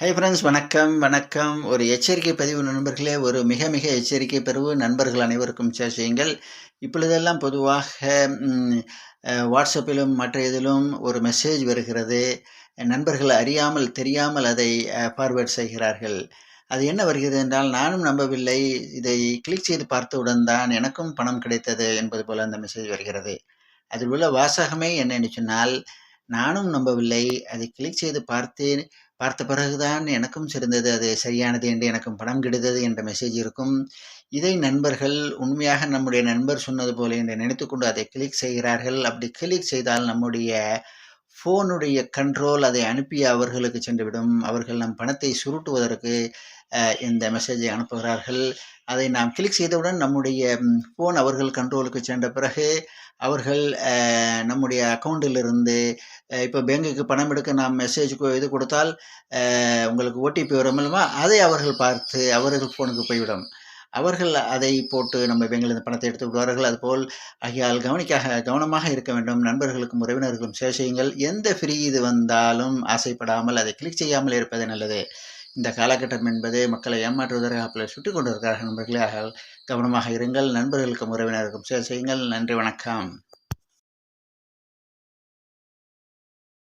Hi friends வணக்கம் வணக்கம். ஒரு எச்சரிக்கை பதிவு நண்பர்களே ஒரு மிக மிக எச்சரிக்கை பதிவு நண்பர்கள் அனைவருக்கும் ஷேர் செய்யுங்கள். இப்பொழுதெல்லாம் பொதுவாக வாட்ஸ்அப்பிலும் மற்ற இதிலும் ஒரு மெசேஜ் வருகிறது. நண்பர்கள் அறியாமல் தெரியாமல் அதை ஃபார்வேர்ட் செய்கிறார்கள். அது என்ன வருகிறது என்றால் நானும் நம்பவில்லை. இதை கிளிக் செய்து பார்த்தவுடன் தான் எனக்கும் பணம் கிடைத்தது என்பது போல் அந்த மெசேஜ் வருகிறது. அதில் உள்ள வாசகமே என்னென்னு சொன்னால் நானும் நம்பவில்லை. அதை கிளிக் செய்து பார்த்தேன். பார்த்த பிறகுதான் எனக்கும் சிறந்தது. அது சரியானது என்று எனக்கும் பணம் கிடைத்தது என்ற மெசேஜ் இருக்கும். இதை நண்பர்கள் உண்மையாக நம்முடைய நண்பர் சொன்னது போல என்று நினைத்துக்கொண்டு அதை கிளிக் செய்கிறார்கள். அப்படி கிளிக் செய்தால் நம்முடைய ஃபோனுடைய கண்ட்ரோல் அதை அனுப்பிய அவர்களுக்கு சென்றுவிடும். அவர்கள் நம் பணத்தை சுருட்டுவதற்கு இந்த மெசேஜை அனுப்புகிறார்கள். அதை நாம் கிளிக் செய்தவுடன் நம்முடைய ஃபோன் அவர்கள் கண்ட்ரோலுக்கு சென்ற பிறகு அவர்கள் நம்முடைய அக்கௌண்ட்டிலிருந்து இப்போ பேங்குக்கு பணம் எடுக்க நாம் மெசேஜ் இது கொடுத்தால் உங்களுக்கு ஓடிபி வரும் மூலமாக அதை அவர்கள் பார்த்து அவர்கள் ஃபோனுக்கு போய்விடும். அவர்கள் அதை போட்டு நம்ம பேங்கிலிருந்து பணத்தை எடுத்து விடுவார்கள். அதுபோல் ஆகியால் கவனிக்காக கவனமாக இருக்க வேண்டும். நண்பர்களுக்கும் உறவினர்களுக்கும் ஷேர் செய்யுங்கள். எந்த ஃப்ரீ இது வந்தாலும் ஆசைப்படாமல் அதை கிளிக் செய்யாமல் இருப்பது நல்லது. இந்த காலகட்டம் என்பதே மக்களை ஏமாற்றுவதற்காக பலர் சுட்டி கொண்டிருக்கிறார்கள் நண்பர்களே. ஆகையால் கவனமாக இருங்கள். நண்பர்களுக்கும் உறவினருக்கும் சேர் செய்யுங்கள். நன்றி. வணக்கம்.